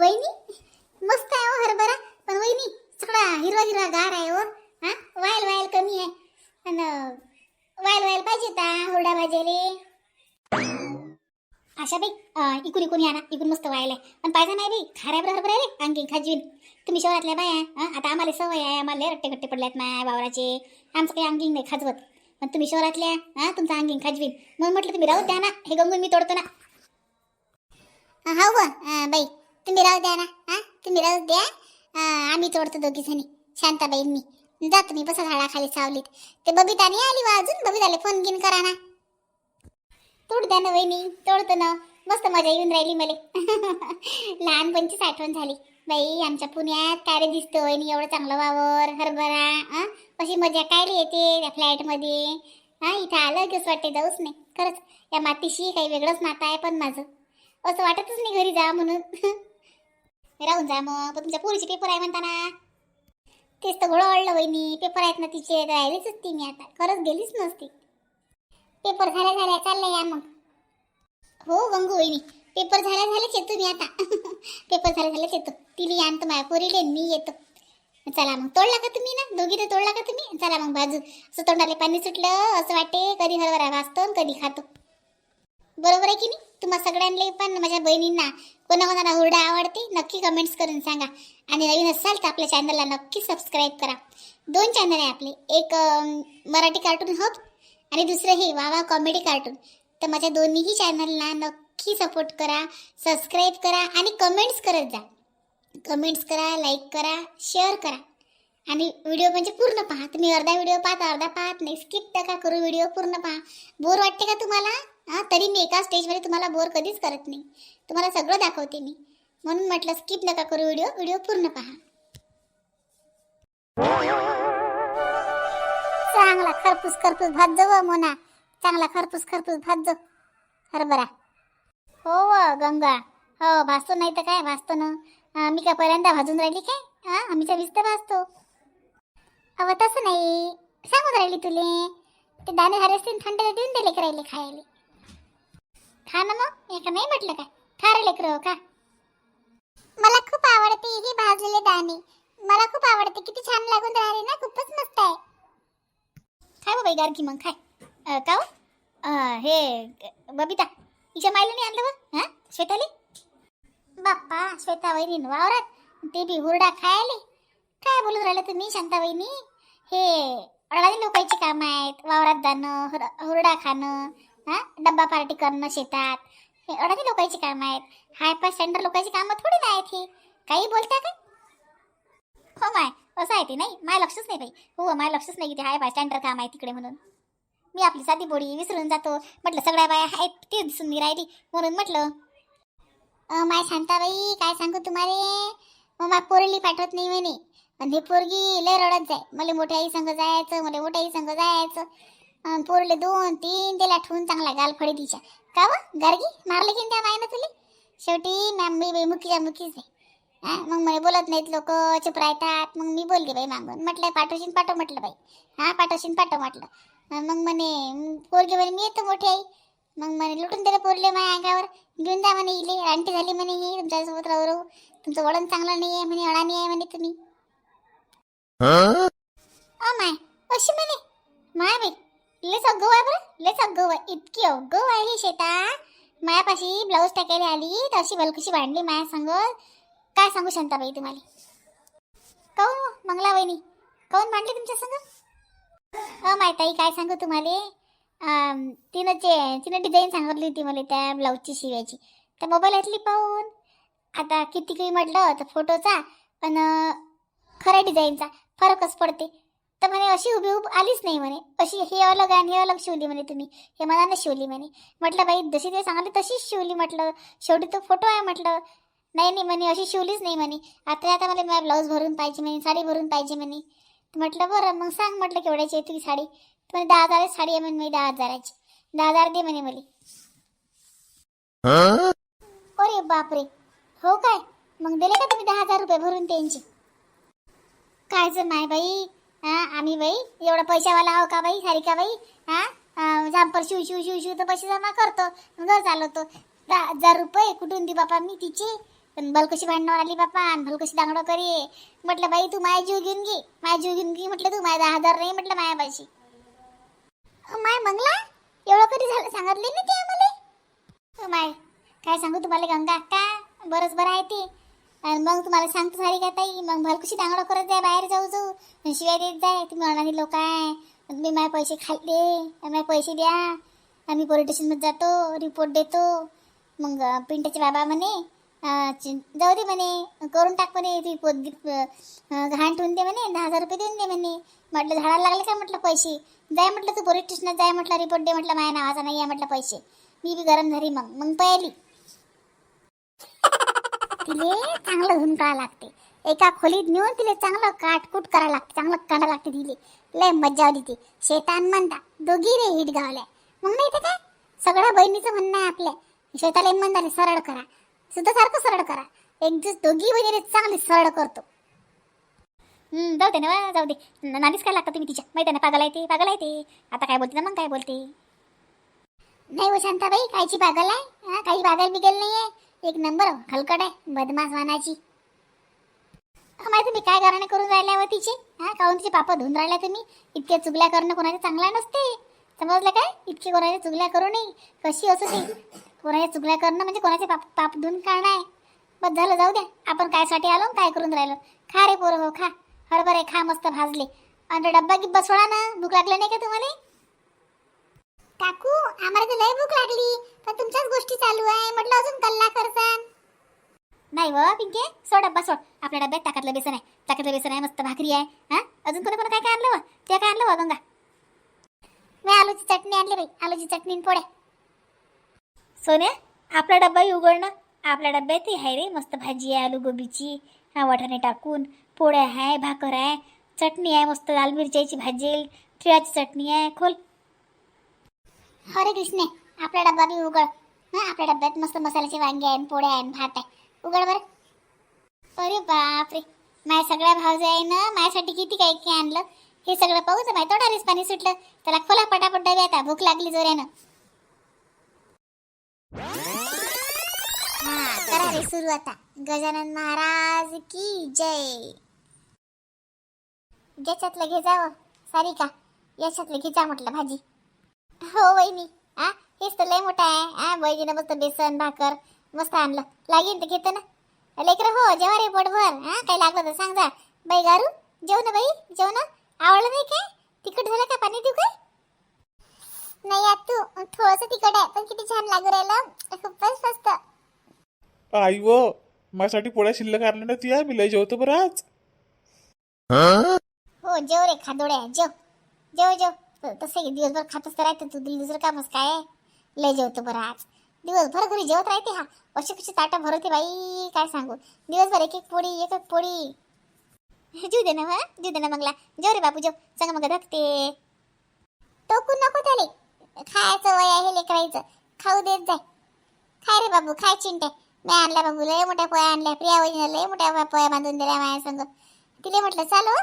वहिनी मस्त आहे हो हरभरा. पण वहिनी सगळा हिरवा हिरवा गार आहे हो. हा? वायल वायल कमी आहे. आणि वायल वायल पाहिजे ता हुरडा भाजीले आशा बाई इकून इकून या ना. इकून मस्त वायल आहे. पण पाहिजे नाही बाई खाऱ्या बरोबर आहे आणखी खाजीन तुम्ही शहरातल्या बाया आता आम्हाला सवय आहे आम्हाला लय रट्टे कट्टे पडल्यात माया वावराचे. आमचं काही अंगिंग नाही खाजवत. पण तुम्ही शहरातल्या हा? तुमचं अंगिंग खाजवीन. मग म्हटलं तुम्ही राहू द्या ना. हे गंगून मी तोडतो ना. हा हो, बाई. तुम्ही राहू द्या ना हा? तुम्ही राहू द्या. आम्ही तोडतो दोघी जणी. शांताबाई मी. जात मी बसा झाडाखाली सावलीत. ते बबिता नाही आली वा अजून? बबिताले फोन गिन करा ना. तोड द्या ना वहिनी तोडतो ना. मस्त मजा येऊन राहिली मला. लहानपणचीच आठवण झाली. बाई आमच्या पुण्यात काय रे दिसतो वहिनी एवढं चांगलं वावर हरभरा हा कशी मजा काय रे येते त्या फ्लॅटमध्ये? हा इथं आलं की असं वाटते जाऊच नाही. खरंच या मातीशी काही वेगळंच नातं आहे पण माझं. असं वाटतच नाही घरी जा म्हणून. राहून जा मग. पण तुमच्या पोरीचे पेपर आहे म्हणताना. तेच तर घोडं वाढलं वहिनी. पेपर आहेत ना तिचे. राहिलीच ती मी आता. खरंच गेलीच नसती. पेपर झाल्या झाल्या चाललं या मग. हो गंगू वहिनी. पेपर झाल्या झाल्याच येतो मी आता. पेपर झाल्या झाल्याच येतो. तिला आणतो माझ्या पोरीले मी येतो. चला मग. तोडला का तुम्ही ना? दोघी तर तोडला का तुम्ही? चला मग बाजू. असं तोंडाला पाणी सुटलं असं वाटते. कधी हरभरा भाजतो कधी खातो. बरोबर आहे की नाही? तुम्हा सगळ्यांना पण माझ्या बहिणींना कोणा कोणाला हुरडा आवडते नक्की कमेंट्स करून सांगा. आणि नवीन असाल तर आपल्या चॅनलला नक्की सबस्क्राईब करा. दोन चॅनल आहे आपले. एक मराठी कार्टून हब आणि दुसरं हे वावा कॉमेडी कार्टून तर माझ्या दोन्हीही चॅनलला नक्की सपोर्ट करा सबस्क्राईब करा आणि कमेंट्स करत जा. कमेंट्स करा लाईक करा शेअर करा. आणि व्हिडिओ म्हणजे पूर्ण पहा. तुम्ही अर्धा व्हिडिओ पाहता अर्धा पाहत नाही. स्किप नका करू व्हिडिओ पूर्ण पहा. बोर वाटते का तुम्हाला? हां तरी मी एका स्टेजमध्ये तुम्हाला बोर कधीच करत नाही. तुम्हाला सगळं दाखवते मी. म्हणून म्हटलं स्किप नका करू व्हिडिओ व्हिडिओ पूर्ण पहा. चांगला खरपूस खरपूस भात जाऊ मोना. चांगला खरपूस खरपूस भात जाऊ हरभरा हो व गंगा. हो भाजतो नाही तर काय? भाजतो ना. अं, मी का पहिल्यांदा भाजून राहिली काय? हां आम्ही चवीस तर भाजतो. अव तसं नाही. सांगून राहिली तुले. ते दाणे हरे असतील थंड देऊन दिले करायले खायले. खा ना मग? एका नाही म्हटलं काय? खा रे लेकरं हो खा मला खूप आवडते ही भाजलेले दाणे. मला खूप आवडते. किती छान लागून राहिले ना. खूपच मस्त आहे. खाय बाबा गारकी मग खाय. अं, का हो? अं, हे ग- बबिता हिच्या मायला नाही आणलं बा हा? श्वेताली? बाप्पा श्वेता वहिनी वावरात. ते बी हुरडा खायले. काय बोलून राहिलं तुम्ही शांता वहिनी हे अडाणी लोकांची कामं आहेत. वावरात जाणं हुर हुरडा खाणं. हा? डब्बा पार्टी करणं शेतात. हे अडाणी लोकांची कामं आहेत. हाय पाय सेंटर लोकांची कामं थोडी नाही आहेत हे. काही बोलता का? हो माय असं आहे ते नाही. माय लक्षच नाही बाई. हो माय लक्षच नाही की ते हाय पाय स्टँडर्ड काम आहे तिकडे म्हणून. मी आपली साधी बोडी विसरून जातो. म्हटलं सगळ्या बाया आहेत ती दिसून मी राहिली. म्हणून म्हटलं माय माय शांताबाई काय सांगू तुम्हाला? मग पोरली पाठवत नाही म्हणे. आणि ही पोरगी लय रडत जाय. मला मोठ्या आई संग जायचं मला मोठ्या आई संग जायचं. अन पोरले दोन तीन त्याला ठेवून चांगला गाल फडी तिच्या का व? गार्गी? मारले की त्या मायनं तुले? शेवटी मॅम मी बाई मुकीच्या मुकीच आहे. हा मग मला बोलत नाहीत लोक चुप राहतात. मग मी बोलली बाई मागून. म्हटलं पाठवशील पाठव म्हटलं बाई. हा पाठवशील पाठव म्हटलं. अन मग म्हणे "म, पोरगी म्हणे मी येतो मोठी आई. मग म्हणे लुटून दिलं पोरले माझ्या अंगावर. घेऊन जा म्हणे इले. आंटी झाली म्हणे ही तुमच्यासोबत राहू राहू तुमचं वळण चांगलं नाही आहे म्हणे अडाणी आहे म्हणे तुम्ही. ओ माय अशी म्हणे. माय बाई लेस अगो आहे बरं लेच अगो आहे. इतकी अगो आहे ही शेता. मायापाशी ब्लाऊज टाकायला आली तर अशी बलकशी वाढली माया सांग. काय सांगू शांताबाई तुम्हाला? काऊन हो, मंगला वहिनी काऊन मांडली तुमच्या संग? अ माय ताई काय सांगू तुम्हाला? तिनं जे तिनं डिझाईन सांगितली होती मला त्या ब्लाऊजची शिवायची. त्या मोबाईलातली पाहून. आता किती काही म्हटलं तर फोटोचा पण खऱ्या डिझाईनचा फरकच पडते. तर म्हणे अशी उभी उभी आलीच नाही म्हणे. अशी हे अलग आणि हे अलग शिवली म्हणे तुम्ही. हे मनानं शिवली म्हणे. म्हटलं बाई जशी ते सांगितली तशीच शिवली म्हटलं. शेवटी तो फोटो आहे म्हटलं. नाही नाही म्हणे अशी शिवलीच नाही म्हणे. आता आता मला माझा ब्लाऊज भरून पाहिजे म्हणे साडी भरून पाहिजे म्हणे. म्हटलं बरं मग सांग म्हटलं केवढ्याची आहे तुझी साडी. म्हणे दहा हजाराची साडी आहे म्हणे मी दहा हजाराची. दहा हजार दे म्हणे मला. अरे बापरे. हो काय? मग दिले का तुम्ही दहा हजार रुपये भरून त्यांचे? कायचं माय बाई? हा आम्ही बाई एवढा पैशावाला आहो का बाई सारिका बाई? हा? झांपर शिव शिव शिव शिव तर पैसे जमा करतो घर चालवतो. दहा हजार रुपये कुठून दे बापा मी तिचे? पण भलकशी भांडणावर आली बापा आणि भलकशी दांगडं करी. म्हटलं बाई तू माय जीव घेऊन घे. माय जीव घेऊन घे. म्हटलं तू माय दहा हजार नाही म्हटलं मायापाशी माय मंगला एवढं कधी झालं सांगितले ना ते आम्हाला? माय काय सांगू तुम्हाला गंगा का बरंच बरं आहे ते. आणि मग तुम्हाला सांगतो सारी का ताई मग भलकुशी दांगडं करत जाय बाहेर जाऊ जाऊ. शिवाय देत जाय तुम्ही अनादी लोक आहे. तुम्ही माझे पैसे खाल्ले. माझे पैसे द्या. आम्ही पोलीस स्टेशनमध्ये जातो. रिपोर्ट देतो. मग अ, पिंटाचे बाबा म्हणे जाऊ दे म्हणे. करून टाक म्हणे. रिपोर्ट घाण ठेवून दे म्हणे. दहा हजार रुपये देऊन दे म्हणे. म्हटलं झाडाला लागले का म्हटलं पैसे? जाय म्हटलं तू पोलीस स्टेशनात जाय म्हटलं रिपोर्ट दे म्हटलं. माझ्या नावाचा नाही आहे म्हटलं पैसे. मी बी गरम झाली मग. मग पहिली. तिले चांगलं धुवून करावं लागते. एका खोलीत नेऊन तिले चांगलं काटकूट करावं लागते चांगलं काढा लागते तिले. लय मज्जा आली ती. शेतान म्हणता दोघी रे हिट गावल्या. मग नाही तर काय? सगळ्या बहिणीचं म्हणणं आहे आपल्या शेताला इमानदारी सरळ करा. सुद्धा सारखं सरळ करा. एक दिवस दोघी बहिणी चांगली सरळ करतो. जाऊ दे ना जाऊ दे. न- काय लागतं तुम्ही तिच्या? माहिती आहे ना पागल आहे ते पागल आहे ते. आता काय बोलते ना मग काय बोलते? नाही हो शांताबाई कायची पागल आहे? हा काही पागल बिगल नाही आहे एक नंबर खलकट आहे बदमाश वानाची. माहिती तुम्ही काय कारण करून राहिल्या तिचे? हा काहून तिचे पाप धुवून राहिल्या तुम्ही? इतक्या चुगल्या करणं कोणाच्या चांगला नसते. समजलं काय? इतके कोणाच्या चुगल्या करू नये. कशी असू दे. कोणाच्या चुगल्या करणं म्हणजे कोणाचे पाप पाप धुवून काढणं आहे. बस झालं जाऊ द्या. आपण कायसाठी आलो काय करून राहिलो? खा रे पोरं हो खा. हरभरे खा मस्त भाजले. आणि डब्बा गिब्बा सोडा ना. भूक लागली नाही का तुम्हाला? काकू आम्हाला तर लय भूक लागली. पण तुमच्याच गोष्टी चालू आहे. म्हटलं अजून कल्ला करसान. नाही व पिंके सोड डब्बा सोड. आपल्या डब्यात टाकातलं बेसन आहे. टाकातलं बेसन आहे मस्त भाकरी आहे. हा? अजून कोणा कोणा काय काय आणलं व? ते काय आणलं व गंगा? मी आलूची चटणी आणली बाई. आलूची चटणी पोळ्या. सोन्या आपला डब्बाही उघडणं आपल्या डब्यात आहे रे मस्त भाजी आहे आलू गोबीची हा वाटाणे टाकून. पोळ्या आहे भाकर आहे चटणी आहे मस्त लाल मिरच्याची भाजी तिळाची चटणी आहे खोल. अरे कृष्णे आपला डब्बा बी उघड. हा आपल्या डब्यात मस्त मसाल्याचे वांगे आहे पोळ्या आहे भात आहे. उघड बरं. अरे बापरे. माझ्या सगळ्या भावजे आहे ना माझ्यासाठी किती काही काय आणलं. हे सगळं पाहू तर माहिती तोडारीच पाणी सुटलं. त्याला खोला पटापट डबे आता भूक लागली जोऱ्यानं. हा करा रे सुरू आता. गजानन महाराज की जय. ज्याच्यातलं घे जावं सारिका. याच्यातलं घे जा म्हटलं भाजी. हो वहिनी. आ हेच तर लय मोठा आहे. आ वहिनीनं मस्त बेसन भाकर मस्त आणलं. लागेल तर घेतो ना. लेकर हो जेव्हा रे पोटभर. हा काही लागलं तर सांग जा. बाई गारू जेव ना बाई जेव ना. आवडलं नाही काय? तिखट झालं का? पाणी देऊ काय? नाही यात तू थोडंसं तिखट आहे पण किती छान लागू राहिलं. खूपच मस्त. आई व माझ्यासाठी पोळ्या शिल्लक आणल्या ना तुया. मी लय जेवतो बरं आज. हो जेव रे खादोड्या जेव. जेव जेव. तसं दिवसभर खातच तर राहते तू तुला दुसरं कामच काय लय जेवतो बरं आज. दिवसभर घरी जेवत राहते हा. अशी कशी ताटं भरवते बाई काय सांगू? दिवसभर एक एक पोळी एक एक पोळी. जीव दे ना हा जीव दे ना मगला. जेव रे बापू जेव. सांग मग धकते टोकू नको त्याले. खायचं वय आहे लेकरायचं खाऊ देत जाय. खाय रे बाबू खाय चिंटे. मी आणल्या बाबू लय मोठ्या पोळ्या आणल्या. प्रिया वहिनीला लय मोठ्या पोळ्या बांधून दिल्या माया संग. तिले म्हटलं चालू हो.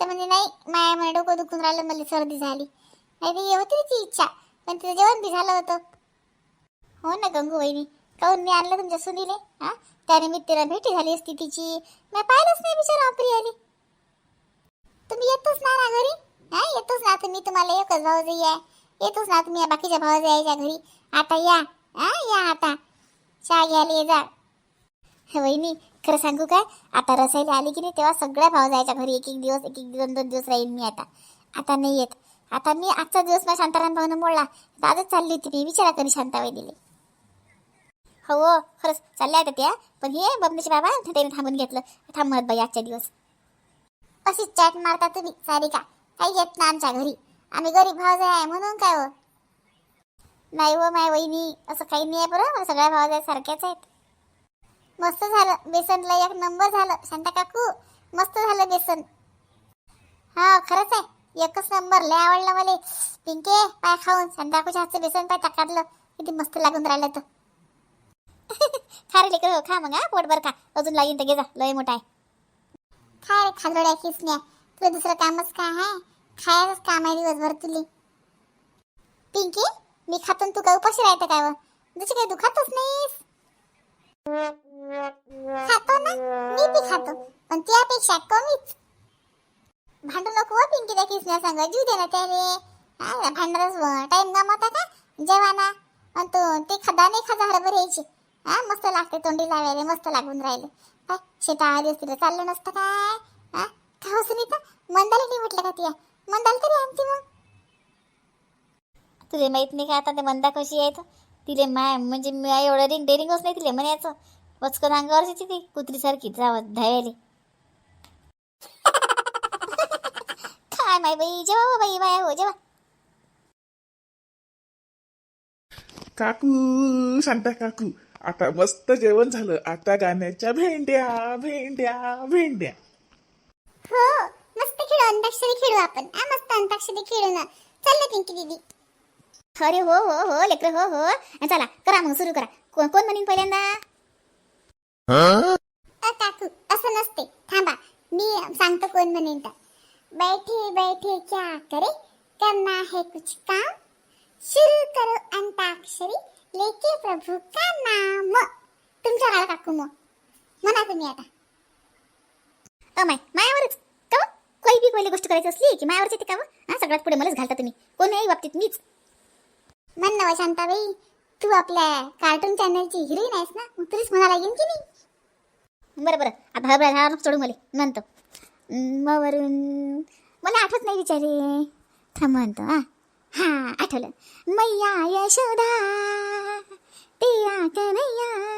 तर म्हणजे नाही माया म्हणे डोकं दुखून राहिलं मला सर्दी झाली. नाही होती तिची इच्छा पण तिचं जेवण बी झालं होतं. हो ना गंगू वहिनी काहून मी आणलं तुमच्या सुनीले? हा? त्यानिमित्तानं भेटी झाली असती तिची. मी पाहिलंच नाही बिचारा आपली आली तुम्ही येतोच ना ना घरी? हा येतोच ना तुम्ही तुम्हाला एकच भाऊजाई आहे. येतोच ना तुम्ही या बाकीच्या भाऊजाईच्या घरी. आता या हा या आता. चहा घ्यायला ये जा. वहिनी खरं सांगू काय? आता रसायला आली की नाही तेव्हा सगळ्या भाऊ जायच्या घरी एक एक दिवस एक एक दोन दोन दिवस राहील मी आता. आता नाही येत. आता मी आजचा दिवस माझ्या शांताराम भाऊनं मोडला. तर आजच चालली होती मी विचारा कधी शांताबाई दिली. हो हो, खरंच चालल्या आता त्या. पण हे बबनेचे बाबा त्याने थांबून घेतलं. थांबत बाई आजच्या दिवस. अशीच चॅट मारता तुम्ही सारिका. काही येत ना आमच्या घरी. आम्ही गरीब भाव आहे म्हणून काय हो? नाही हो माय वहिनी. असं काही नाही आहे बरं. सगळ्या भाव सारख्याच आहेत. मस्त झालं. बेसनला एक नंबर झालं. शांता काकू मस्त झालं बेसन. हा खरंच आहे. एकच नंबर लय आवडलं मला. पिंके पाय खाऊन. शांता हातचं बेसन पाय टाकातलं. किती मस्त लागून राहिलं तर खा रे लेकर खा मग हा पोटभर खा. अजून लागेल तर जा लय मोठा आहे. खा रे खालोड्या किसण्या. तुला दुसरं कामच काय आहे? खायचंच काम आहे दिवसभर तुली. पिंकी मी खातून तू काय उपाशी राहते काय व? जशी काही दुखातच नाहीस? खातो ना. मी बी खातो. पण त्यापेक्षा कमीच. भांडू नको पिंकी त्या किसण्या सांग. जीव दे ना त्याले. हा, टाईम टाइम गमावता का? जेवाना. आणि तो ते खदा नाही खा हरभर यायची. हा मस्त लागते तोंडी लावायला मस्त लागून राहिले. काय शेता आली असती तर चाललं नसतं काय? हा का सुनीता मंदाला नाही म्हटलं का तिया मंदाला तरी आणते मग. तुले माहीत नाही का आता ते मंदा कशी आहे तर? तिले माय म्हणजे मी एवढं रिंग डेरिंगच नाही तिले म्हणायचं. वचकन अंगावरची ती ती कुत्रीसारखी जावं धावायला काय माय बाई जेवा हो बाई बाया हो जेवा. काकू शांता काकू आता मस्त जेवण झालं. आता गाण्याच्या भेंड्या भेंड्या भेंड्या. हो मस्त खेळू अंताक्षरी खेळू आपण. हा मस्त अंताक्षरी खेळू ना. चल ना पिंकी दीदी. अरे हो हो हो लेकर हो हो. चला करा मग सुरू करा. कोण कोण म्हणीन पहिल्यांदा? अ काकू असं नसते. थांबा मी सांगतो कोण म्हणेन तर. बैठे बैठे क्या करे? करना है कुछ काम। शुरू करो अंताक्षरी लेके प्रभु का नाम। तुमच्या काळा काकू मग. म्हणा तुम्ही आता. A my मायावरच. का? काही बी पहिली गोष्ट करायची असली की मायावरच येते का हो? हा सगळ्यात पुढे मलाच घालता तुम्ही. कोणाही बाबतीत मीच. म्हण ना शांताबाई. तू आपल्या कार्टून चॅनलची हिरोईन आहेस ना? मग तुलाच म्हणा लागेल की नाही? बरं बरं. आता झाड सोडू मला. म्हणतो मग वरून मला आठवत नाही विचारे थांब म्हणतो हा. हा आठवलं. मैया यशोदा तेरा कन्हैया.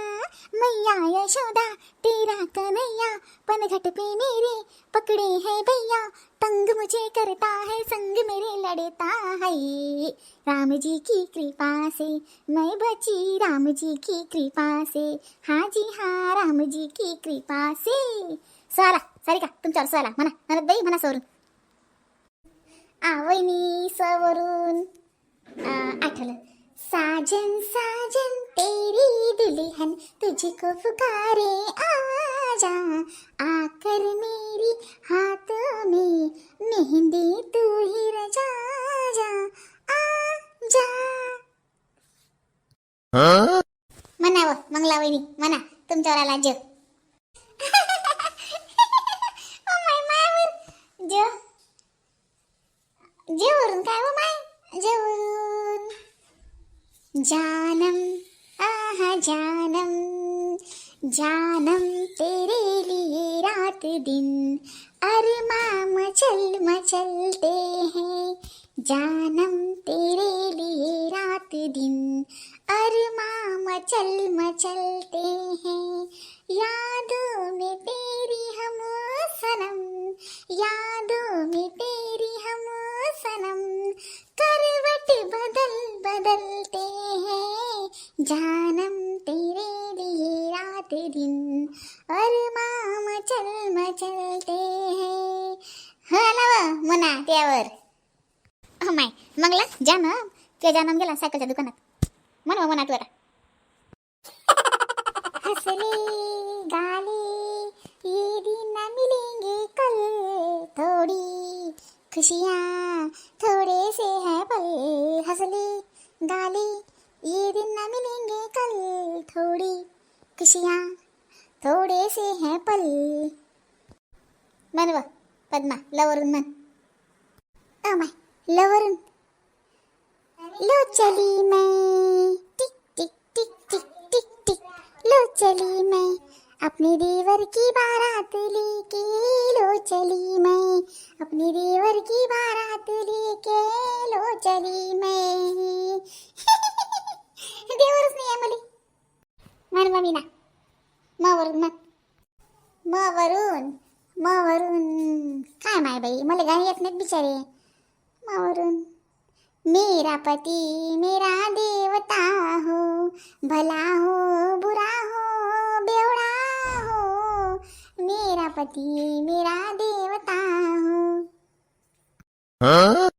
मैया यशोदा तेरा कन्हैया. पनघट पे मेरे पकड़े है भैया. तंग मुझे करता है संग मेरे लड़ता है. राम जी की कृपा से मैं बची राम जी की कृपा से. हाँ जी हाँ राम जी की कृपा से. सारा। सारिका तुमच्यावर स्वाला म्हणा म्हणत बाई म्हणा सवरून. आवनी सवरून. आ, आठवलं. साजन साजन तेरी दुल्हन तुझको पुकारे आजा. आकर मेरी हाथ में मेहंदी तू ही रजा जा। आजा। म्हणावं मंगला वहिनी म्हणा तुमच्यावर आला जग ओ माय मायावर ज जेवरून काय हो माय जेवरून जानम आह जानम जानम तेरे लिए रात दिन अरमा मचल मचलते हैं। जानम तेरे लिए रात दिन अरमा मचल मचलते हैं। यादों में तेरी हम सनम यादों में तेरी हम सनम। करवट बदल बदलते हैं जानम तेरे लिए रात दिन। अरमा मचल मचलते हैं। हलव म्हणा त्यावर हमाय माय मंगला जानम तुझ्या जानम गेला सायकलच्या दुकानात। म्हणा म्हणा तू आता। खुशियाँ, थोड़े से है पल हंसले गाले ये दिन न मिलेंगे कल, थोड़ी खुशियाँ, थोड़े से है पल। म्हण व पद्मा लवरून म्हण ओ माय लवरून लो चली मैं, tick tick tick tick tick tick. Low चली मैं अपनी देवर की बारात लेके लो चली मैं। अपनी देवर की बारात लेके लो चली मैं। देवरच नाही आहे मले? मग मीना म वरून म्हण म वरून म वरून काय माय बाई, मला गाणी येत नाहीत बिचारे म वरून मेरा पति मेरा देवता हो, भला हो, बुरा हो मेरा पति मेरा देवता हो।